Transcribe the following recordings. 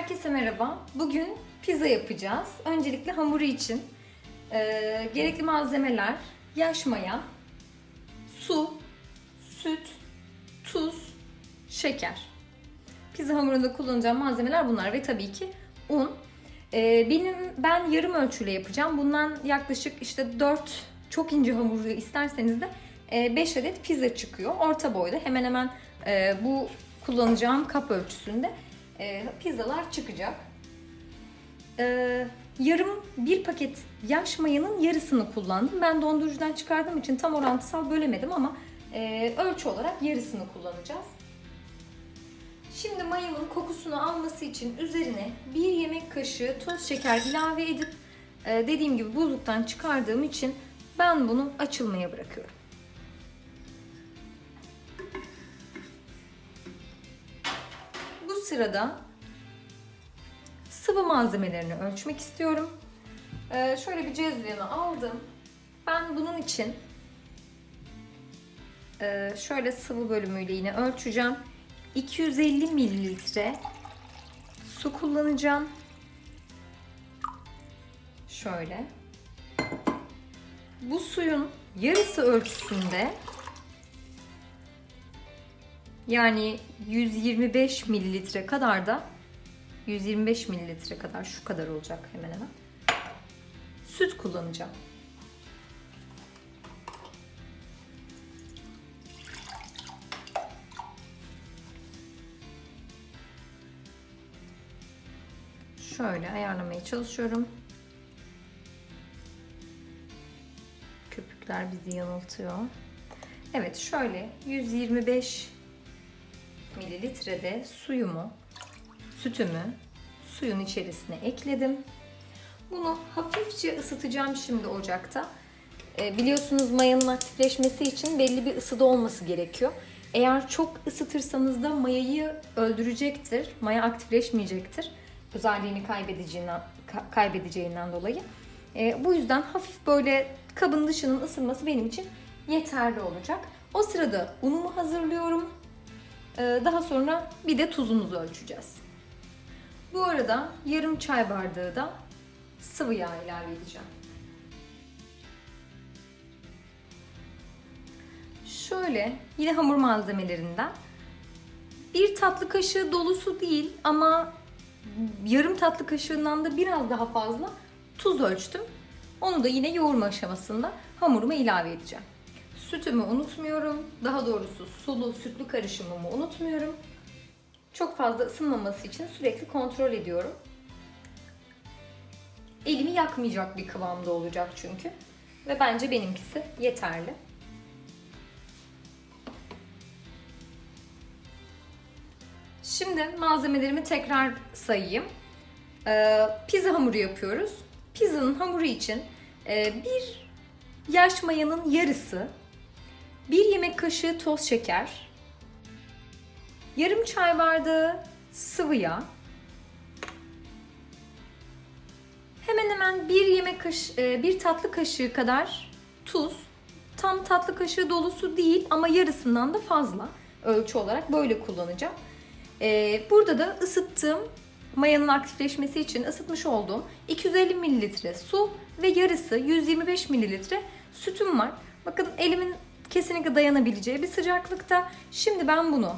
Herkese merhaba. Bugün pizza yapacağız. Öncelikle hamuru için e, gerekli malzemeler yaş maya, su, süt, tuz, şeker. Pizza hamurunda kullanacağım malzemeler bunlar ve tabii ki un. E, benim ben yarım ölçüyle yapacağım. Bundan yaklaşık işte 4 çok ince hamuru isterseniz de 5 adet pizza çıkıyor. Orta boyda hemen hemen e, bu kullanacağım kap ölçüsünde e, pizzalar çıkacak. E, yarım bir paket yaş mayanın yarısını kullandım. Ben dondurucudan çıkardığım için tam orantısal bölemedim ama e, ölçü olarak yarısını kullanacağız. Şimdi mayamın kokusunu alması için üzerine bir yemek kaşığı toz şeker ilave edip e, dediğim gibi buzluktan çıkardığım için ben bunu açılmaya bırakıyorum. Sırada sıvı malzemelerini ölçmek istiyorum. Ee, şöyle bir cezvemi aldım. Ben bunun için e, şöyle sıvı bölümüyle yine ölçeceğim. 250 mililitre su kullanacağım. Şöyle. Bu suyun yarısı ölçüsünde yani 125 mililitre kadar da 125 mililitre kadar şu kadar olacak hemen hemen. Süt kullanacağım. Şöyle ayarlamaya çalışıyorum. Köpükler bizi yanıltıyor. Evet şöyle 125 mililitrede suyumu, sütümü suyun içerisine ekledim. Bunu hafifçe ısıtacağım şimdi ocakta. E, biliyorsunuz mayanın aktifleşmesi için belli bir ısıda olması gerekiyor. Eğer çok ısıtırsanız da mayayı öldürecektir. Maya aktifleşmeyecektir. Özelliğini kaybedeceğinden, ka- kaybedeceğinden dolayı. E, bu yüzden hafif böyle kabın dışının ısınması benim için yeterli olacak. O sırada unumu hazırlıyorum. Ee, Daha sonra bir de tuzumuzu ölçeceğiz. Bu arada yarım çay bardağı da sıvı yağ ilave edeceğim. Şöyle yine hamur malzemelerinden bir tatlı kaşığı dolusu değil ama yarım tatlı kaşığından da biraz daha fazla tuz ölçtüm. Onu da yine yoğurma aşamasında hamuruma ilave edeceğim. Sütümü unutmuyorum. Daha doğrusu sulu sütlü karışımımı unutmuyorum. Çok fazla ısınmaması için sürekli kontrol ediyorum. Elimi yakmayacak bir kıvamda olacak çünkü. Ve bence benimkisi yeterli. Şimdi malzemelerimi tekrar sayayım. Ee, pizza hamuru yapıyoruz. Pizzanın hamuru için e, bir yaş mayanın yarısı, bir yemek kaşığı toz şeker, yarım çay bardağı sıvı yağ, hemen hemen bir yemek kaş e, bir tatlı kaşığı kadar tuz, tam tatlı kaşığı dolusu değil ama yarısından da fazla ölçü olarak böyle kullanacağım. E, Burada da ısıttığım mayanın aktifleşmesi için ısıtmış olduğum 250 mililitre su ve yarısı 125 mililitre sütüm var. Bakın elimin kesinlikle dayanabileceği bir sıcaklıkta. Şimdi ben bunu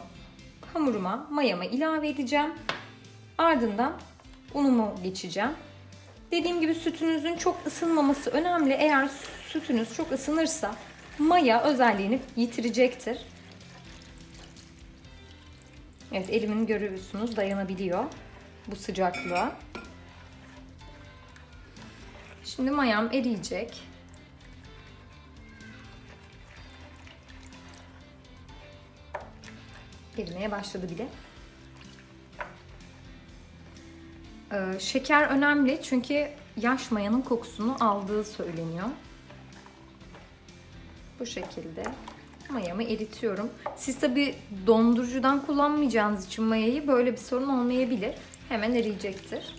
hamuruma, mayama ilave edeceğim. Ardından unumu geçeceğim. Dediğim gibi sütünüzün çok ısınmaması önemli. Eğer sütünüz çok ısınırsa maya özelliğini yitirecektir. Evet elimin görüyorsunuz dayanabiliyor bu sıcaklığa. Şimdi mayam eriyecek. Erimeye başladı bile. Ee, şeker önemli çünkü yaş mayanın kokusunu aldığı söyleniyor. Bu şekilde mayamı eritiyorum. Siz tabi dondurucudan kullanmayacağınız için mayayı böyle bir sorun olmayabilir. Hemen eriyecektir.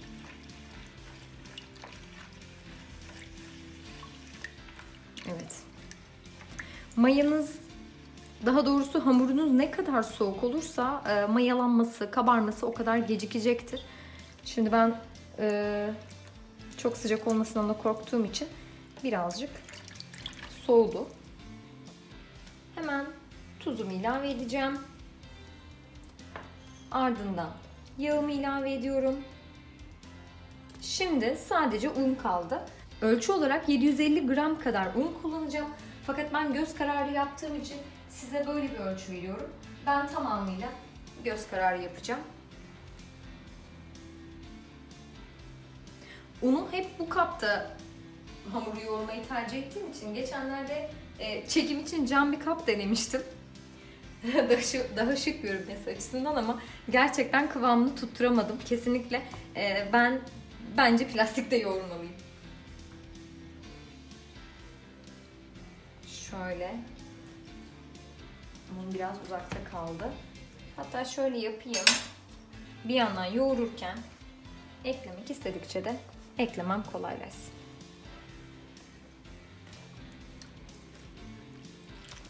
Evet. Mayanız daha doğrusu hamurunuz ne kadar soğuk olursa e, mayalanması, kabarması o kadar gecikecektir. Şimdi ben e, çok sıcak olmasından da korktuğum için birazcık soğudu. Hemen tuzumu ilave edeceğim. Ardından yağımı ilave ediyorum. Şimdi sadece un kaldı. Ölçü olarak 750 gram kadar un kullanacağım. Fakat ben göz kararı yaptığım için size böyle bir ölçü veriyorum. Ben tamamıyla göz kararı yapacağım. Unu hep bu kapta hamuru yoğurmayı tercih ettiğim için geçenlerde e, çekim için cam bir kap denemiştim. daha, şık, daha şık görünmesi açısından ama gerçekten kıvamını tutturamadım. Kesinlikle e, ben bence plastikte yoğurmalıyım. Şöyle. Bunun biraz uzakta kaldı. Hatta şöyle yapayım. Bir yandan yoğururken eklemek istedikçe de eklemem kolaylaşsın.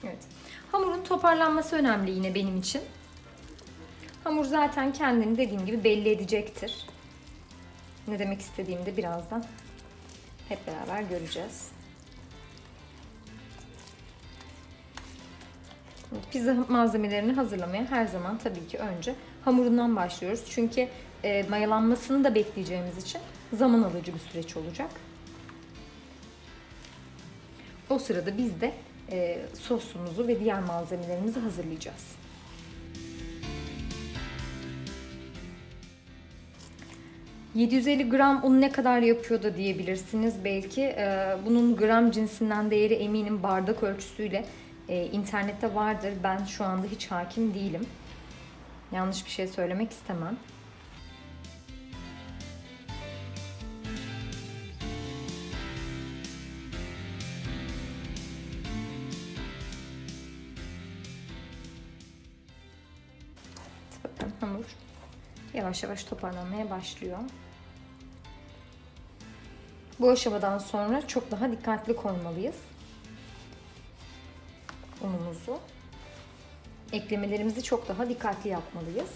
Evet. Hamurun toparlanması önemli yine benim için. Hamur zaten kendini dediğim gibi belli edecektir. Ne demek istediğimi de birazdan hep beraber göreceğiz. Pizza malzemelerini hazırlamaya her zaman tabii ki önce hamurundan başlıyoruz. Çünkü e, mayalanmasını da bekleyeceğimiz için zaman alıcı bir süreç olacak. O sırada biz de e, sosumuzu ve diğer malzemelerimizi hazırlayacağız. ...750 gram un ne kadar yapıyor da diyebilirsiniz belki. Ee, bunun gram cinsinden değeri eminim bardak ölçüsüyle e, internette vardır. Ben şu anda hiç hakim değilim. Yanlış bir şey söylemek istemem. Bakın hamur yavaş yavaş toparlanmaya başlıyor. Bu aşamadan sonra çok daha dikkatli koymalıyız unumuzu. Eklemelerimizi çok daha dikkatli yapmalıyız.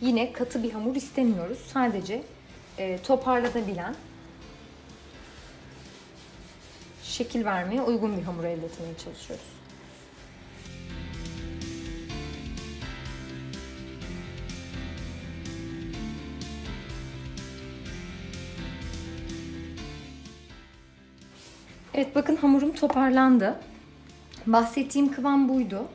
Yine katı bir hamur istemiyoruz. Sadece e, toparlanabilen, şekil vermeye uygun bir hamur elde etmeye çalışıyoruz. Evet bakın hamurum toparlandı. Bahsettiğim kıvam buydu.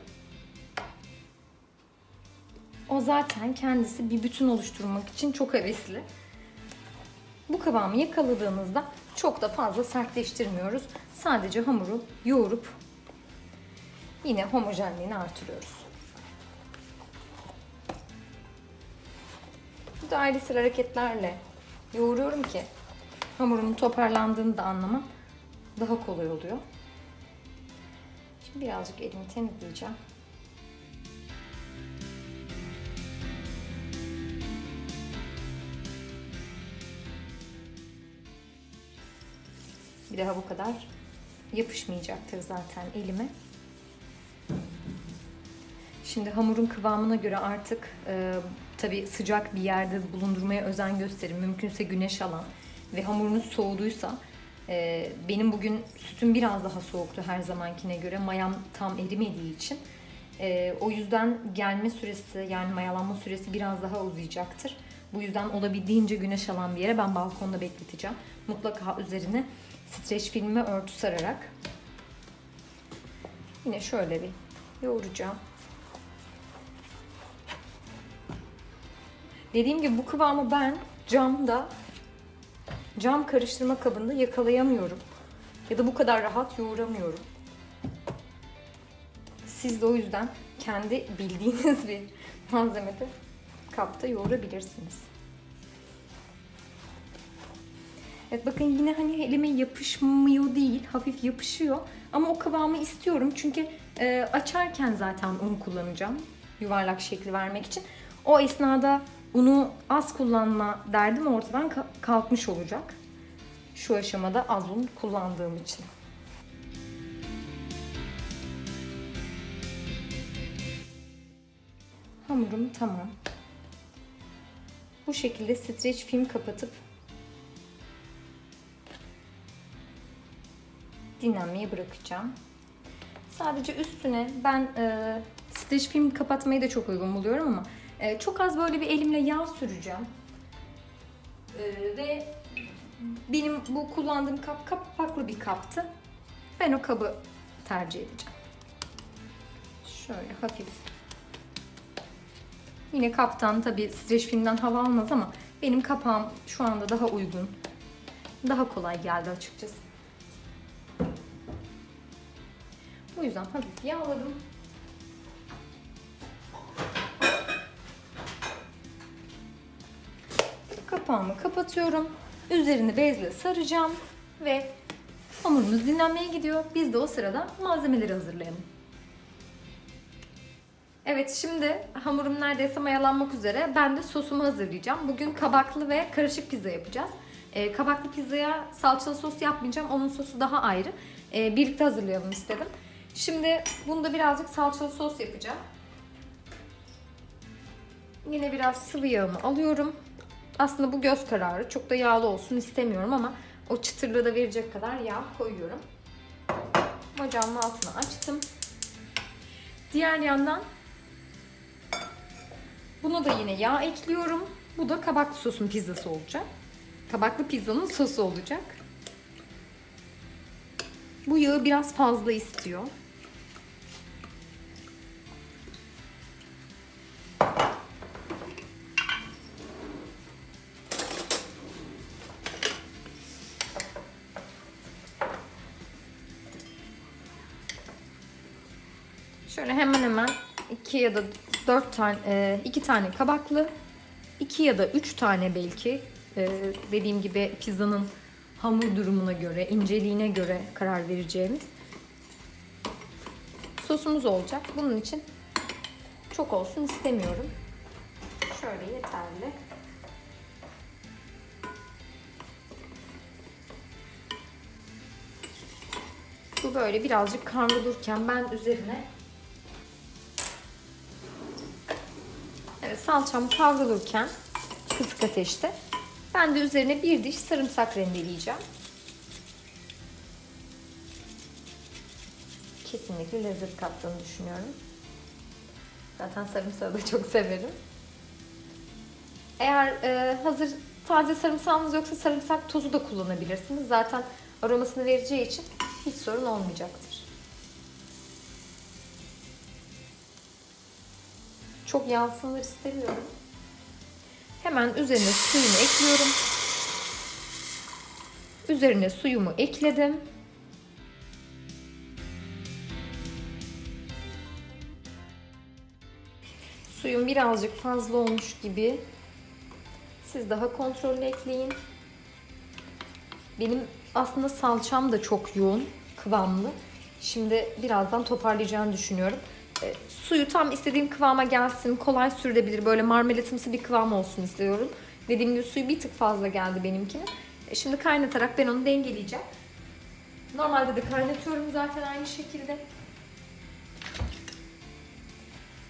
O zaten kendisi bir bütün oluşturmak için çok hevesli. Bu kıvamı yakaladığımızda çok da fazla sertleştirmiyoruz. Sadece hamuru yoğurup yine homojenliğini artırıyoruz. Dairesel hareketlerle yoğuruyorum ki hamurumun toparlandığını da anlamam daha kolay oluyor. Birazcık elimi temizleyeceğim. Bir daha bu kadar yapışmayacaktır zaten elime. Şimdi hamurun kıvamına göre artık e, tabi sıcak bir yerde bulundurmaya özen gösterin. Mümkünse güneş alan ve hamurunuz soğuduysa e, benim bugün sütüm biraz daha soğuktu her zamankine göre. Mayam tam erimediği için. E, o yüzden gelme süresi yani mayalanma süresi biraz daha uzayacaktır. Bu yüzden olabildiğince güneş alan bir yere ben balkonda bekleteceğim. Mutlaka üzerine streç filmi örtü sararak. Yine şöyle bir yoğuracağım. Dediğim gibi bu kıvamı ben camda cam karıştırma kabında yakalayamıyorum. Ya da bu kadar rahat yoğuramıyorum. Siz de o yüzden kendi bildiğiniz bir malzemede kapta yoğurabilirsiniz. Evet bakın yine hani elime yapışmıyor değil, hafif yapışıyor. Ama o kıvamı istiyorum çünkü e, açarken zaten un kullanacağım yuvarlak şekli vermek için. O esnada unu az kullanma derdim ortadan kalkmış olacak. Şu aşamada az un kullandığım için. Hamurum tamam. bu şekilde streç film kapatıp dinlenmeye bırakacağım. Sadece üstüne ben e, streç film kapatmayı da çok uygun buluyorum ama e, çok az böyle bir elimle yağ süreceğim. E, ve benim bu kullandığım kap kapaklı bir kaptı. Ben o kabı tercih edeceğim. Şöyle hafif. Yine kaptan tabi streç filmden hava almaz ama benim kapağım şu anda daha uygun. Daha kolay geldi açıkçası. Bu yüzden hafif yağladım. Kapağımı kapatıyorum. Üzerini bezle saracağım ve hamurumuz dinlenmeye gidiyor. Biz de o sırada malzemeleri hazırlayalım. Evet şimdi hamurum neredeyse mayalanmak üzere. Ben de sosumu hazırlayacağım. Bugün kabaklı ve karışık pizza yapacağız. Ee, kabaklı pizzaya salçalı sos yapmayacağım. Onun sosu daha ayrı. Ee, birlikte hazırlayalım istedim. Şimdi bunda birazcık salçalı sos yapacağım. Yine biraz sıvı yağımı alıyorum. Aslında bu göz kararı. Çok da yağlı olsun istemiyorum ama o çıtırlığı da verecek kadar yağ koyuyorum. Ocağımın altını açtım. Diğer yandan buna da yine yağ ekliyorum. Bu da kabaklı sosun pizzası olacak. Kabaklı pizzanın sosu olacak. Bu yağı biraz fazla istiyor. 2 ya da 4 tane e, 2 tane kabaklı 2 ya da 3 tane belki e, dediğim gibi pizzanın hamur durumuna göre, inceliğine göre karar vereceğimiz sosumuz olacak. Bunun için çok olsun istemiyorum. Şöyle yeterli. Bu böyle birazcık kavrulurken ben üzerine salçam kavrulurken kısık ateşte ben de üzerine bir diş sarımsak rendeleyeceğim. Kesinlikle lezzet kattığını düşünüyorum. Zaten sarımsağı da çok severim. Eğer e, hazır taze sarımsağınız yoksa sarımsak tozu da kullanabilirsiniz. Zaten aromasını vereceği için hiç sorun olmayacaktır. Çok yansınlar istemiyorum. Hemen üzerine suyunu ekliyorum. Üzerine suyumu ekledim. Suyum birazcık fazla olmuş gibi. Siz daha kontrollü ekleyin. Benim aslında salçam da çok yoğun, kıvamlı. Şimdi birazdan toparlayacağını düşünüyorum. E, suyu tam istediğim kıvama gelsin, kolay sürülebilir, böyle marmelatımsı bir kıvam olsun istiyorum. Dediğim gibi suyu bir tık fazla geldi benimkine. E, şimdi kaynatarak ben onu dengeleyeceğim. Normalde de kaynatıyorum zaten aynı şekilde.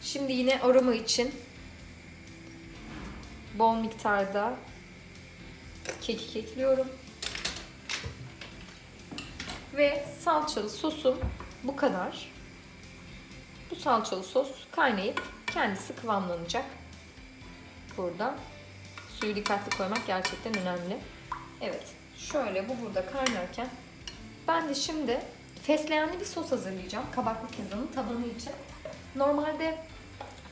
Şimdi yine aroma için bol miktarda kekik ekliyorum. Ve salçalı sosum bu kadar. Bu salçalı sos kaynayıp kendisi kıvamlanacak. Burada suyu dikkatli koymak gerçekten önemli. Evet, şöyle bu burada kaynarken ben de şimdi fesleğenli bir sos hazırlayacağım kabaklı pizzanın tabanı için. Normalde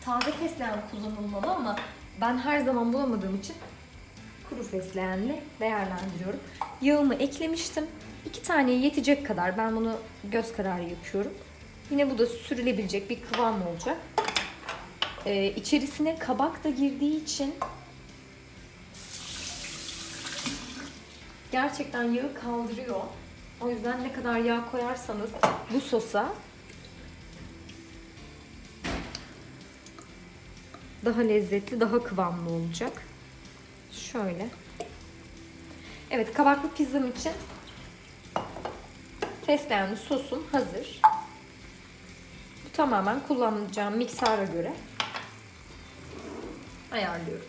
taze fesleğen kullanılmalı ama ben her zaman bulamadığım için kuru fesleğenli değerlendiriyorum. Yağımı eklemiştim. İki taneye yetecek kadar ben bunu göz kararı yapıyorum. Yine bu da sürülebilecek bir kıvam olacak. Ee, içerisine kabak da girdiği için gerçekten yağı kaldırıyor. O yüzden ne kadar yağ koyarsanız bu sosa daha lezzetli, daha kıvamlı olacak. Şöyle. Evet, kabaklı pizzam için fesleğenli sosum hazır tamamen kullanacağım miksara göre ayarlıyorum.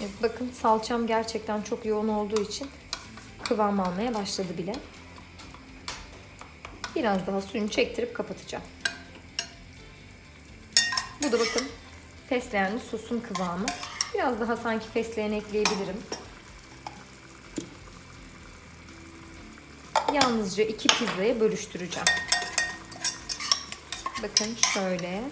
Evet, bakın salçam gerçekten çok yoğun olduğu için kıvam almaya başladı bile. Biraz daha suyunu çektirip kapatacağım. Bu da bakın fesleğenli sosun kıvamı. Biraz daha sanki fesleğen ekleyebilirim. Yalnızca iki pizzaya bölüştüreceğim. Bakın şöyle.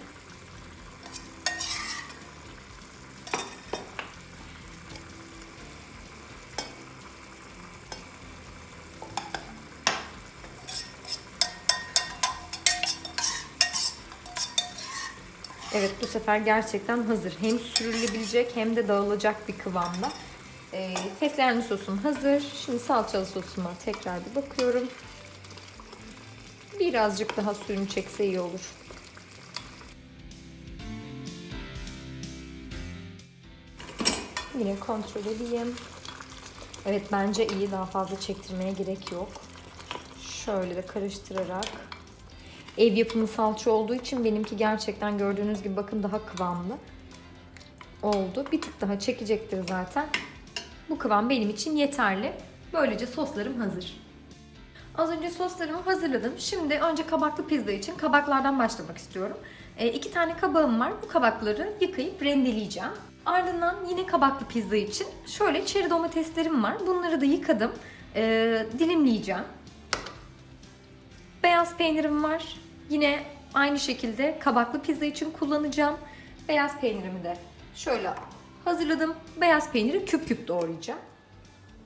Evet bu sefer gerçekten hazır. Hem sürülebilecek hem de dağılacak bir kıvamda. E, fesleğenli sosum hazır. Şimdi salçalı sosuma tekrar bir bakıyorum. Birazcık daha suyunu çekse iyi olur. Yine kontrol edeyim. Evet bence iyi daha fazla çektirmeye gerek yok. Şöyle de karıştırarak. Ev yapımı salça olduğu için benimki gerçekten gördüğünüz gibi bakın daha kıvamlı oldu. Bir tık daha çekecektir zaten. Bu kıvam benim için yeterli. Böylece soslarım hazır. Az önce soslarımı hazırladım. Şimdi önce kabaklı pizza için kabaklardan başlamak istiyorum. E, iki tane kabağım var. Bu kabakları yıkayıp rendeleyeceğim. Ardından yine kabaklı pizza için şöyle çeri domateslerim var. Bunları da yıkadım. E, dilimleyeceğim. Beyaz peynirim var. Yine aynı şekilde kabaklı pizza için kullanacağım. Beyaz peynirimi de şöyle hazırladım. Beyaz peyniri küp küp doğrayacağım.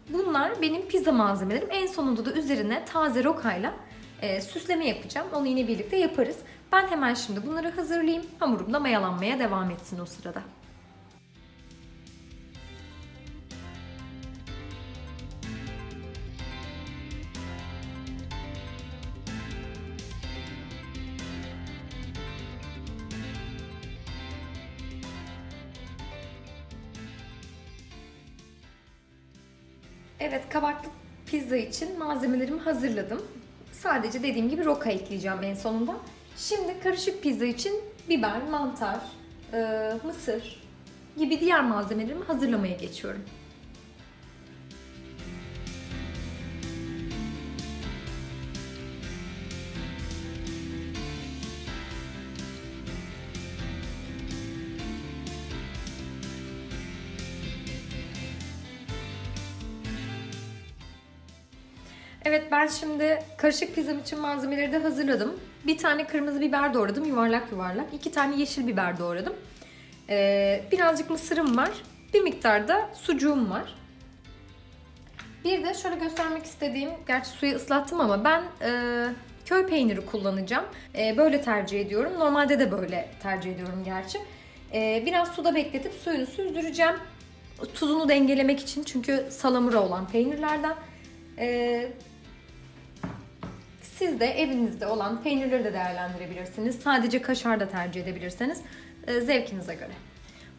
Bunlar benim pizza malzemelerim. En sonunda da üzerine taze rokayla e, süsleme yapacağım. Onu yine birlikte yaparız. Ben hemen şimdi bunları hazırlayayım. Hamurum da mayalanmaya devam etsin o sırada. Evet kabaklı pizza için malzemelerimi hazırladım. Sadece dediğim gibi roka ekleyeceğim en sonunda. Şimdi karışık pizza için biber, mantar, e, mısır gibi diğer malzemelerimi hazırlamaya geçiyorum. Ben şimdi karışık pizzam için malzemeleri de hazırladım. Bir tane kırmızı biber doğradım yuvarlak yuvarlak. İki tane yeşil biber doğradım. Ee, birazcık mısırım var. Bir miktar da sucuğum var. Bir de şöyle göstermek istediğim, gerçi suyu ıslattım ama ben e, köy peyniri kullanacağım. E, böyle tercih ediyorum. Normalde de böyle tercih ediyorum gerçi. E, biraz suda bekletip suyunu süzdüreceğim. Tuzunu dengelemek için çünkü salamura olan peynirlerden. E, siz de evinizde olan peynirleri de değerlendirebilirsiniz. Sadece kaşar da tercih edebilirseniz e, zevkinize göre.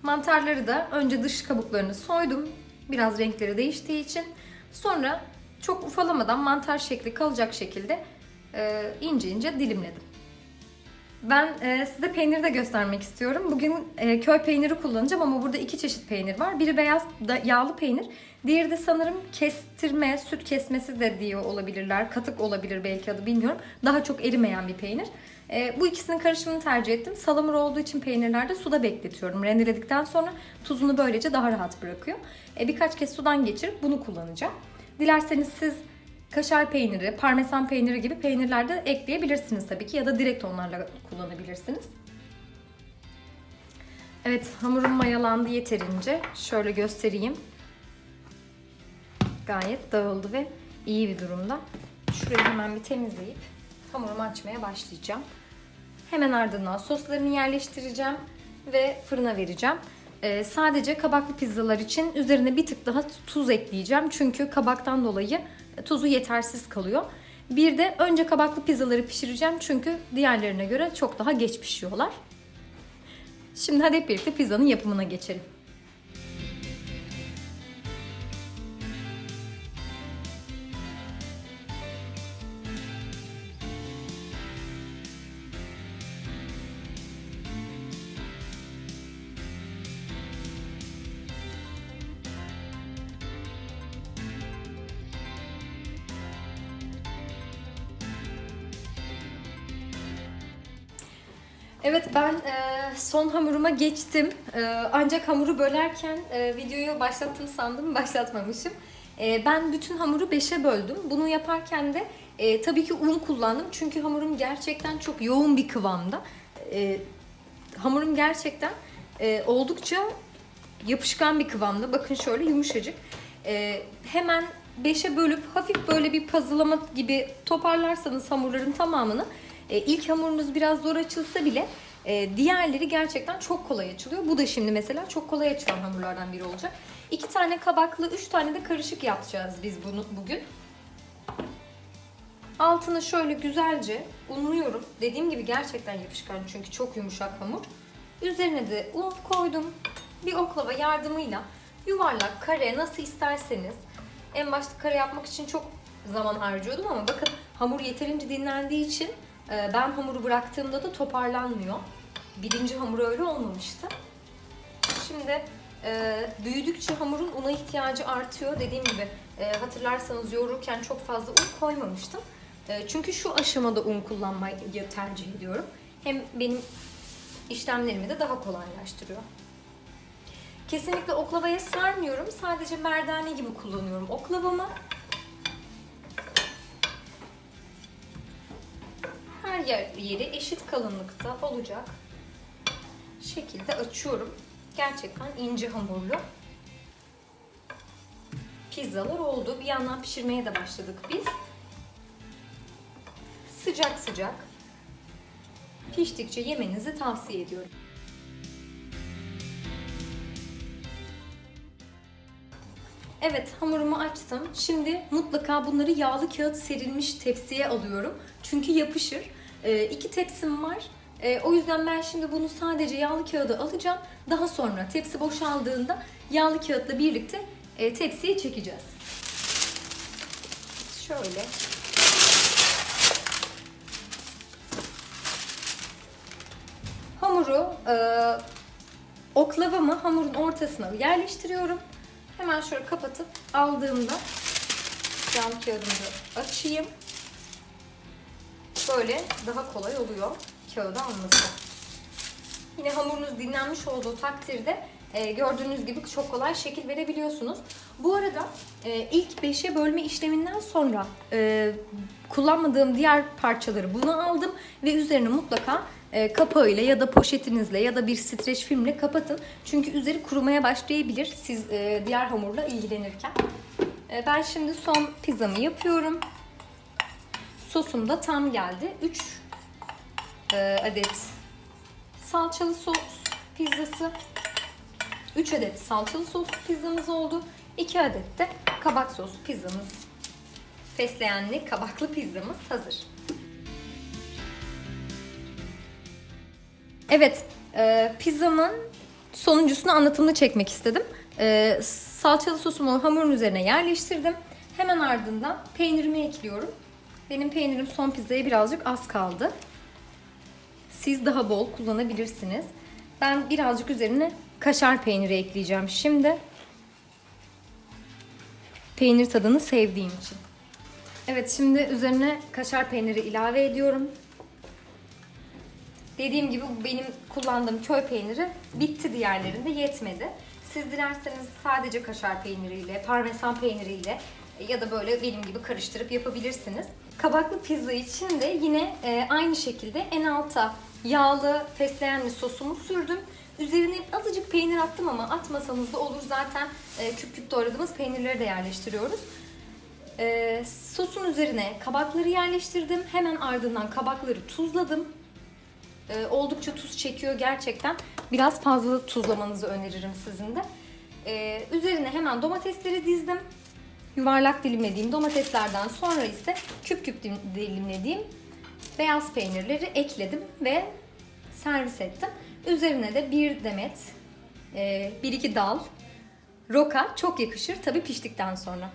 Mantarları da önce dış kabuklarını soydum. Biraz renkleri değiştiği için. Sonra çok ufalamadan mantar şekli kalacak şekilde e, ince ince dilimledim. Ben e, size peyniri de göstermek istiyorum. Bugün e, köy peyniri kullanacağım ama burada iki çeşit peynir var. Biri beyaz da yağlı peynir. Diğeri de sanırım kestirme, süt kesmesi de diyor olabilirler. Katık olabilir belki adı bilmiyorum. Daha çok erimeyen bir peynir. E, bu ikisinin karışımını tercih ettim. Salamur olduğu için peynirlerde suda bekletiyorum. Rendeledikten sonra tuzunu böylece daha rahat bırakıyor. E, birkaç kez sudan geçirip bunu kullanacağım. Dilerseniz siz kaşar peyniri, parmesan peyniri gibi peynirler de ekleyebilirsiniz tabii ki ya da direkt onlarla kullanabilirsiniz. Evet hamurum mayalandı yeterince. Şöyle göstereyim. Gayet dağıldı ve iyi bir durumda. Şurayı hemen bir temizleyip hamurumu açmaya başlayacağım. Hemen ardından soslarını yerleştireceğim ve fırına vereceğim. Ee, sadece kabaklı pizzalar için üzerine bir tık daha tuz ekleyeceğim. Çünkü kabaktan dolayı tuzu yetersiz kalıyor. Bir de önce kabaklı pizzaları pişireceğim çünkü diğerlerine göre çok daha geç pişiyorlar. Şimdi hadi hep birlikte pizzanın yapımına geçelim. Ben e, son hamuruma geçtim. E, ancak hamuru bölerken e, videoyu başlattım sandım, başlatmamışım. E, ben bütün hamuru 5'e böldüm. Bunu yaparken de e, tabii ki un kullandım. Çünkü hamurum gerçekten çok yoğun bir kıvamda. E, hamurum gerçekten e, oldukça yapışkan bir kıvamda. Bakın şöyle yumuşacık. E, hemen 5'e bölüp hafif böyle bir puzzlama gibi toparlarsanız hamurların tamamını e, ilk hamurunuz biraz zor açılsa bile e, diğerleri gerçekten çok kolay açılıyor. Bu da şimdi mesela çok kolay açılan hamurlardan biri olacak. İki tane kabaklı, üç tane de karışık yapacağız biz bunu bugün. Altını şöyle güzelce unluyorum. Dediğim gibi gerçekten yapışkan çünkü çok yumuşak hamur. Üzerine de un koydum. Bir oklava yardımıyla yuvarlak, kare nasıl isterseniz. En başta kare yapmak için çok zaman harcıyordum ama bakın hamur yeterince dinlendiği için ben hamuru bıraktığımda da toparlanmıyor. Birinci hamur öyle olmamıştı. Şimdi e, büyüdükçe hamurun una ihtiyacı artıyor. Dediğim gibi e, hatırlarsanız yoğururken çok fazla un koymamıştım. E, çünkü şu aşamada un kullanmayı tercih ediyorum. Hem benim işlemlerimi de daha kolaylaştırıyor. Kesinlikle oklavaya sarmıyorum. Sadece merdane gibi kullanıyorum oklavamı. Her yer yeri eşit kalınlıkta olacak şekilde açıyorum. Gerçekten ince hamurlu pizzalar oldu. Bir yandan pişirmeye de başladık biz. Sıcak sıcak piştikçe yemenizi tavsiye ediyorum. Evet hamurumu açtım. Şimdi mutlaka bunları yağlı kağıt serilmiş tepsiye alıyorum. Çünkü yapışır. Ee, iki tepsim var. Ee, o yüzden ben şimdi bunu sadece yağlı kağıda alacağım. Daha sonra tepsi boşaldığında yağlı kağıtla birlikte e, tepsiye çekeceğiz. Şöyle. Hamuru e, oklavamı hamurun ortasına yerleştiriyorum. Hemen şöyle kapatıp aldığımda yağlı kağıdımı açayım. Böyle daha kolay oluyor kağıda alması. Yine hamurunuz dinlenmiş olduğu takdirde e, gördüğünüz gibi çok kolay şekil verebiliyorsunuz. Bu arada e, ilk 5'e bölme işleminden sonra e, kullanmadığım diğer parçaları buna aldım ve üzerine mutlaka e, kapağıyla ya da poşetinizle ya da bir streç filmle kapatın. Çünkü üzeri kurumaya başlayabilir siz e, diğer hamurla ilgilenirken. E, ben şimdi son pizzamı yapıyorum. Sosum da tam geldi. 3 e, adet salçalı sos pizzası. 3 adet salçalı sos pizzamız oldu. 2 adet de kabak sos pizzamız. Fesleğenli kabaklı pizzamız hazır. Evet, e, pizzamın sonuncusunu anlatımını çekmek istedim. E, salçalı sosumu hamurun üzerine yerleştirdim. Hemen ardından peynirimi ekliyorum. Benim peynirim son pizzaya birazcık az kaldı. Siz daha bol kullanabilirsiniz. Ben birazcık üzerine kaşar peyniri ekleyeceğim şimdi. Peynir tadını sevdiğim için. Evet şimdi üzerine kaşar peyniri ilave ediyorum. Dediğim gibi benim kullandığım köy peyniri bitti diğerlerinde yetmedi. Siz dilerseniz sadece kaşar peyniriyle, parmesan peyniriyle ya da böyle benim gibi karıştırıp yapabilirsiniz. Kabaklı pizza için de yine e, aynı şekilde en alta yağlı fesleğenli sosumu sürdüm. Üzerine azıcık peynir attım ama atmasanız da olur zaten e, küp küp doğradığımız peynirleri de yerleştiriyoruz. E, sosun üzerine kabakları yerleştirdim. Hemen ardından kabakları tuzladım. E, oldukça tuz çekiyor gerçekten. Biraz fazla tuzlamanızı öneririm sizin de. E, üzerine hemen domatesleri dizdim. Yuvarlak dilimlediğim domateslerden sonra ise küp küp dilimlediğim beyaz peynirleri ekledim ve servis ettim. Üzerine de bir demet, e, bir iki dal roka çok yakışır tabii piştikten sonra.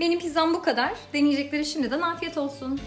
Benim pizzam bu kadar. Deneyecekleri şimdiden afiyet olsun.